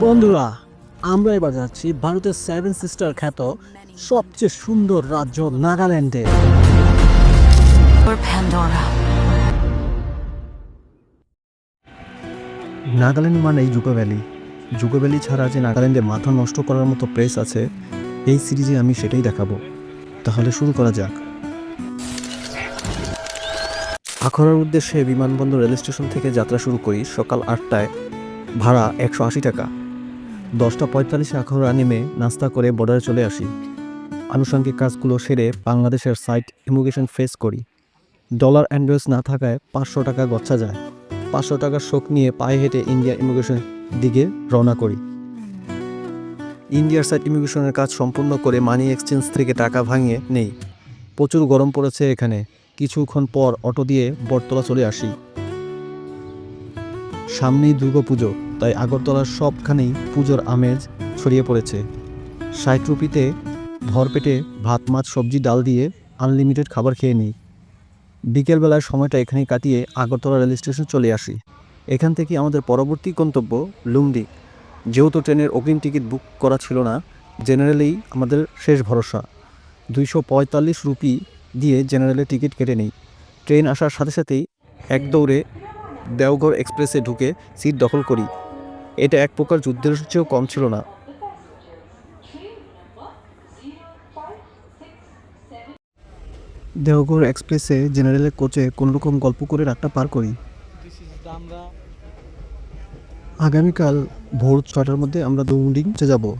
বন্ধুরা আমরা এবার যাচ্ছি ভারতের সেভেন সিস্টার খ্যাত সবচেয়ে সুন্দর রাজ্য নাগাল্যান্ডে। Or Pandora. নাগাল্যান্ড মানেই জুকো ভ্যালি জুকো ভ্যালি ছাড়া যে নাগাল্যান্ডে মাথা নষ্ট করার মতো প্লেস আছে এই সিরিজে আমি সেটাই দেখাবো। তাহলে শুরু করা যাক। আখড়ার উদ্দেশ্যে বিমানবন্দর রেল স্টেশন থেকে যাত্রা শুরু করি সকাল আটটায়। ভাড়া একশো আশি টাকা। দশটা পঁয়তাল্লিশে আখড়া নেমে নাস্তা করে বর্ডারে চলে আসি। আনুষঙ্গিক কাজগুলো সেরে বাংলাদেশের সাইট ইমিগ্রেশন ফেস করি। ডলার অ্যান্ড্রয়েস না থাকায় পাঁচশো টাকা গচ্ছা যায়। পাঁচশো টাকার শোক নিয়ে পায়ে হেঁটে ইন্ডিয়া ইমিগ্রেশন দিকে রওনা করি। ইন্ডিয়ার সাইট ইমিগ্রেশনের কাজ সম্পূর্ণ করে মানি এক্সচেঞ্জ থেকে টাকা ভাঙিয়ে নেই। প্রচুর গরম পড়েছে এখানে। কিছুক্ষণ পর অটো দিয়ে বটতলা চলে আসি। সামনেই দুর্গাপুজো, তাই আগরতলার সবখানেই পুজোর আমেজ ছড়িয়ে পড়েছে। ষাট রুপিতে ভরপেটে ভাত, মাছ, সবজি, ডাল দিয়ে আনলিমিটেড খাবার খেয়ে নিই। বিকেলবেলার সময়টা এখানেই কাটিয়ে আগরতলা রেল স্টেশন চলে আসি। এখান থেকে আমাদের পরবর্তী গন্তব্য লুমডিং। যেহেতু ট্রেনের অগ্রিম টিকিট বুক করা ছিল না, জেনারেলেই আমাদের শেষ ভরসা। দুইশো পঁয়তাল্লিশ রুপি দিয়ে জেনারেলে টিকিট কেটে নিই। ট্রেন আসার সাথে সাথেই এক দৌড়ে দেওঘর এক্সপ্রেসে ঢুকে সিট দখল করি। এটা এক প্রকার যুদ্ধের চেয়েও কম ছিল না। দেওঘর এক্সপ্রেসে জেনারেলের কোচে কোনোরকম গল্প করে রাতটা পার করি। আগামীকাল ভোর ছটার মধ্যে আমরা দৌড়িং যাব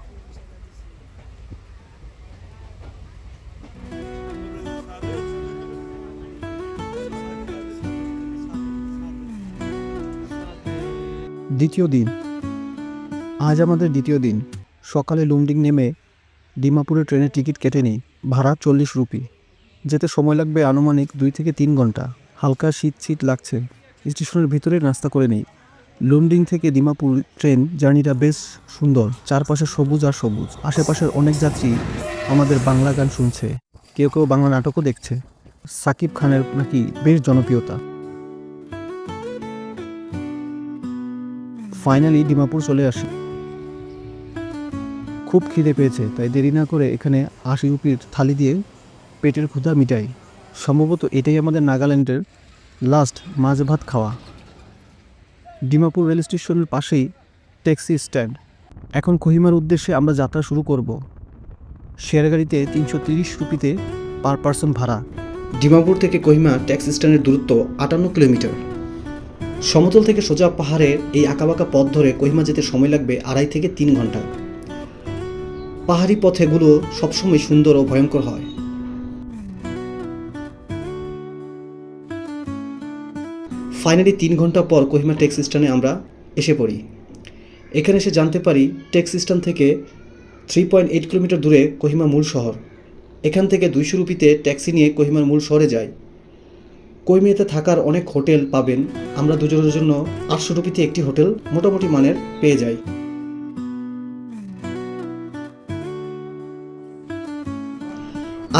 দ্বিতীয় দিন। আজ আমাদের দ্বিতীয় দিন। সকালে লুমডিং নেমে ডিমাপুরে ট্রেনের টিকিট কেটে নিই, ভাড়া চল্লিশ রুপি। যেতে সময় লাগবে আনুমানিক দুই থেকে তিন ঘণ্টা। হালকা শীত শীত লাগছে। স্টেশনের ভিতরে নাস্তা করে নিই। লুমডিং থেকে ডিমাপুর ট্রেন জার্নিটা বেশ সুন্দর। চারপাশে সবুজ আর সবুজ। আশেপাশের অনেক যাত্রী আমাদের বাংলা গান শুনছে। কেউ কেউ বাংলা নাটকও দেখছে। সাকিব খানের নাকি বেশ জনপ্রিয়তা। ফাইনালি ডিমাপুর চলে আসি। খুব খিদে পেয়েছে, তাই দেরি না করে এখানে আশি রুপির থালি দিয়ে পেটের ক্ষুধা মিটাই। সম্ভবত এটাই আমাদের নাগাল্যান্ডের লাস্ট মাছ ভাত খাওয়া। ডিমাপুর রেল স্টেশনের পাশেই ট্যাক্সি স্ট্যান্ড। এখন কোহিমার উদ্দেশ্যে আমরা যাত্রা শুরু করব। শেয়ার গাড়িতে তিনশো তিরিশ রুপিতে পার পার্সন ভাড়া। ডিমাপুর থেকে কোহিমা ট্যাক্সি স্ট্যান্ডের দূরত্ব আটান্ন কিলোমিটার। সমতল থেকে সোজা পাহাড়ের এই আঁকাবাঁকা পথ ধরে কোহিমা যেতে সময় লাগবে আড়াই থেকে তিন ঘণ্টা। পাহাড়ি পথেগুলো সবসময় সুন্দর ও ভয়ঙ্কর হয়। ফাইনালি তিন ঘণ্টা পর কোহিমা ট্যাক্সি স্ট্যান্ডে আমরা এসে পড়ি। এখানে এসে জানতে পারি ট্যাক্সি স্ট্যান্ড থেকে থ্রি পয়েন্ট এইট কিলোমিটার দূরে কোহিমা মূল শহর। এখান থেকে দুইশো রুপিতে ট্যাক্সি নিয়ে কোহিমার মূল শহরে যাই কৈমিয়াতে থাকার অনেক হোটেল পাবেন। আমরা দুজনের জন্য আটশো রুপিতে একটি হোটেল মোটামুটি মানের পেয়ে যাই।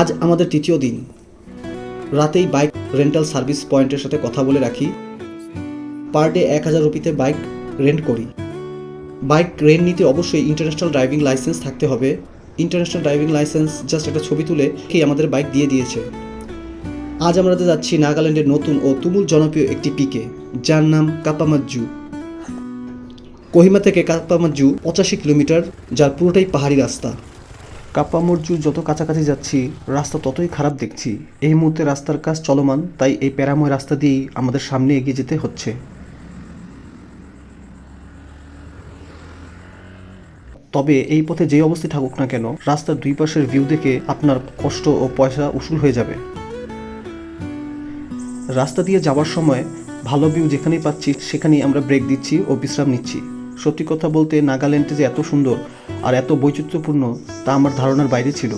আজ আমাদের তৃতীয় দিন। রাতেই বাইক রেন্টাল সার্ভিস পয়েন্টের সাথে কথা বলে রাখি। পার ডে এক হাজার রুপিতে বাইক রেন্ট করি। বাইক রেন্ট নিতে অবশ্যই ইন্টারন্যাশনাল ড্রাইভিং লাইসেন্স থাকতে হবে। ইন্টারন্যাশনাল ড্রাইভিং লাইসেন্স জাস্ট একটা ছবি তুলে কি আমাদের বাইক দিয়ে দিয়েছে। আজ আমরা যাচ্ছি নাগাল্যান্ডের নতুন ও তুমুল জনপ্রিয় একটি পিকে, যার নাম কাপামাজ্জু। কোহিমা থেকে কাপামাজ্জু পঁচাশি কিলোমিটার, যার পুরোটাই পাহাড়ি রাস্তা। কাপ্পামরজু যত কাছাকাছি যাচ্ছি, রাস্তা ততই খারাপ দেখছি। এই মুহূর্তে রাস্তার কাজ চলমান, তাই এই প্যারাময় রাস্তা দিয়েই আমাদের সামনে এগিয়ে যেতে হচ্ছে। তবে এই পথে যে অবস্থায় থাকুক না কেন, রাস্তার দুই পাশের ভিউ দেখে আপনার কষ্ট ও পয়সা উসুল হয়ে যাবে। রাস্তা দিয়ে যাওয়ার সময় ভালো ভিউ যেখানেই পাচ্ছি সেখানেই আমরা ব্রেক দিচ্ছি ও বিশ্রাম নিচ্ছি। সত্যি কথা বলতে নাগাল্যান্ডে যে এত সুন্দর আর এত বৈচিত্র্যপূর্ণ তা আমার ধারণার বাইরে ছিল।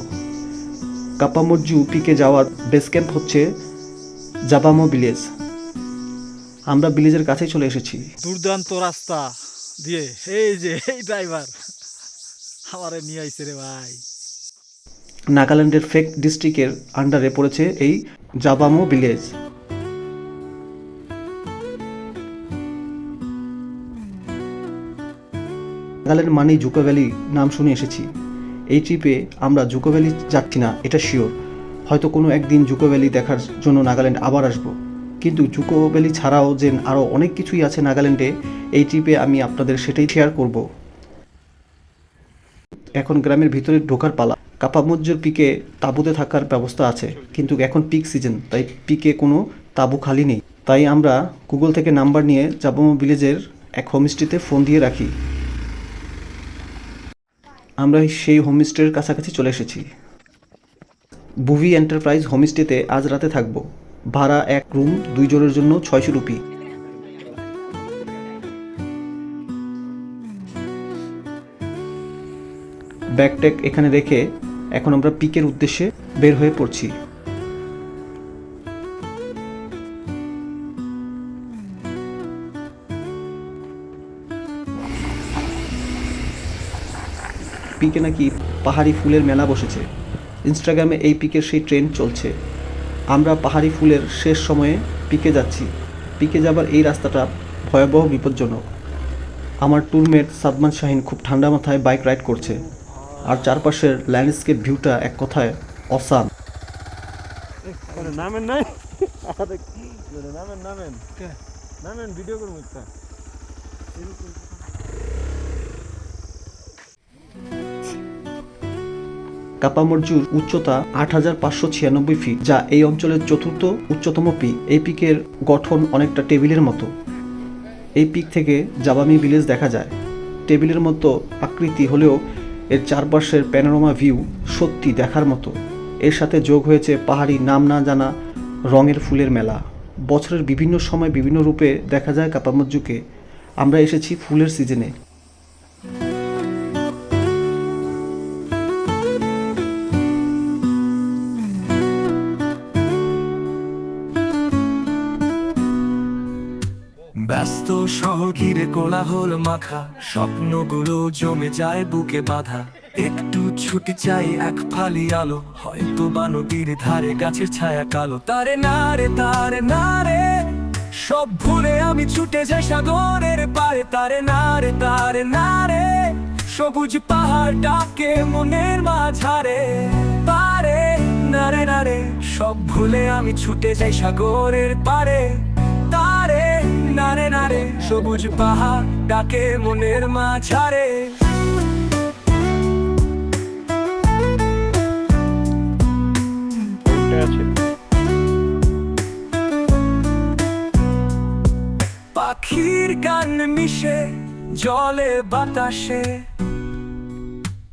কাপামরজু পিকে যাওয়ার বেস ক্যাম্প হচ্ছে জাবামো ভিলেজ আমরা ভিলেজের কাছেই চলে এসেছি। দুর্দান্ত রাস্তা দিয়ে এই যে এই ড্রাইভার আমারে নিয়ে আইছে রে ভাই। নাগাল্যান্ডের ফেক ডিস্ট্রিক্টের আন্ডারে পড়েছে এই জাবামো ভিলেজ নাগাল্যান্ড মানেই জুকো ভ্যালি নাম শুনে এসেছি। এই ট্রিপে আমরা জুকো ভ্যালি যাচ্ছি না এটা শিওর হয়তো কোনো একদিন জুকো ভ্যালি দেখার জন্য নাগাল্যান্ড আবার আসব। কিন্তু জুকো ভ্যালি ছাড়াও যে আরও অনেক কিছুই আছে নাগাল্যান্ডে, এই ট্রিপে আমি আপনাদের সেটাই শেয়ার করব। এখন গ্রামের ভিতরে ঢোকার পালা। কাপামজ্জুর পিকে তাঁবুতে থাকার ব্যবস্থা আছে, কিন্তু এখন পিক সিজন তাই পিকে কোনো তাঁবু খালি নেই। তাই আমরা গুগল থেকে নাম্বার নিয়ে জাবোমা ভিলেজের এক হোমস্টেতে ফোন দিয়ে রাখি। আমরা সেই হোমস্টের কাছাকাছি চলে এসেছি। বুভি এন্টারপ্রাইজ হোমস্টেতে আজ রাতে থাকব। ভাড়া এক রুম দুই জনের জন্য ছয়শো রুপি। ব্যাকটেক এখানে রেখে এখন আমরা পিকের উদ্দেশ্যে বের হয়ে পড়ছি। পিকে নাকি পাহাড়ি ফুলের মেলা বসেছে। ইনস্টাগ্রামে এই পিকের সেই ট্রেন্ড চলছে। আমরা পাহাড়ি ফুলের শেষ সময়ে পিকে যাচ্ছি। পিকে যাবার এই রাস্তাটা ভয়াবহ বিপজ্জনক। আমার ট্যুরমেট সাদমান শাহিন খুব ঠান্ডা মাথায় বাইক রাইড করছে। আর চারপাশের ল্যান্ডস্কেপ ভিউটা এক কথায় অসাম ভিডিও কাপামরজুর উচ্চতা আট হাজার পাঁচশো ছিয়ানব্বই ফিট যা এই অঞ্চলের চতুর্থ উচ্চতম পিক এই পিকের গঠন অনেকটা টেবিলের মতো। এই পিক থেকে জাবামি ভিলেজ দেখা যায়। টেবিলের মতো আকৃতি হলেও এর চারপাশের প্যানোরামা ভিউ সত্যি দেখার মতো। এর সাথে যোগ হয়েছে পাহাড়ি নাম না জানা রঙের ফুলের মেলা। বছরের বিভিন্ন সময় বিভিন্ন রূপে দেখা যায় কাপামজ্জুকে আমরা এসেছি ফুলের সিজনে ব্যস্ত শহর ঘিরে কোলাহল মাখা, স্বপ্নগুলো জমে যায় বুকে বাঁধা। একটু ছুটি চাই, এক ফালি আলো, হয়তো বা ধারে গাছের ছায়া কালো। তারে না রে, তারে না রে, সব ভুলে আমি ছুটে যাই সাগরের পারে তারে না রে, তারে না রে, সবুজ পাহাড় ডাকে মনের মাঝারে। পারে, না রে না রে, সব ভুলে আমি ছুটে যাই সাগরের পারে নারে নারে সবুজ পাহাড় ডাকে মনের মাঝারে। পাখির গান মিশে জলে বাতাসে।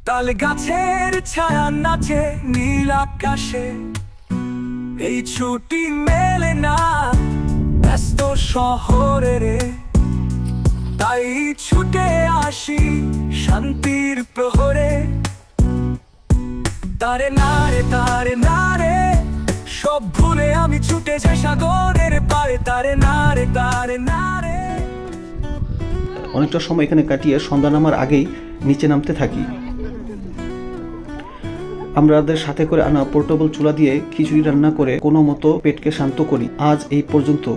তাল গাছের ছায়া নাচে নীল আকাশে। এই ছুটি মেলে না। ব্যস্ত শহরে রে। তাই ছুটে আসি শান্তির প্রহরে। তারে না রে, তারে না রে, সব ভুলে আমি ছুটে যাই সাগরের পারে তারে না রে, তারে না রে। অনেকটা সময় এখানে কাটিয়ে সন্ধ্যা নামার আগেই নিচে নামতে থাকি। আমাদের সাথে করে আনা পোর্টেবল চুলা দিয়ে খিচুড়ি রান্না করে কোনো মতো পেটকে শান্ত করি। আজ এই পর্যন্ত।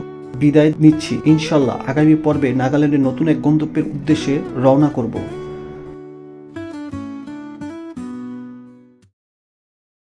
বিদায় নিচ্ছি। ইনশাল্লাহ আগামী পর্বে নাগাল্যান্ডের নতুন এক গন্তব্যের উদ্দেশ্যে রওনা করব।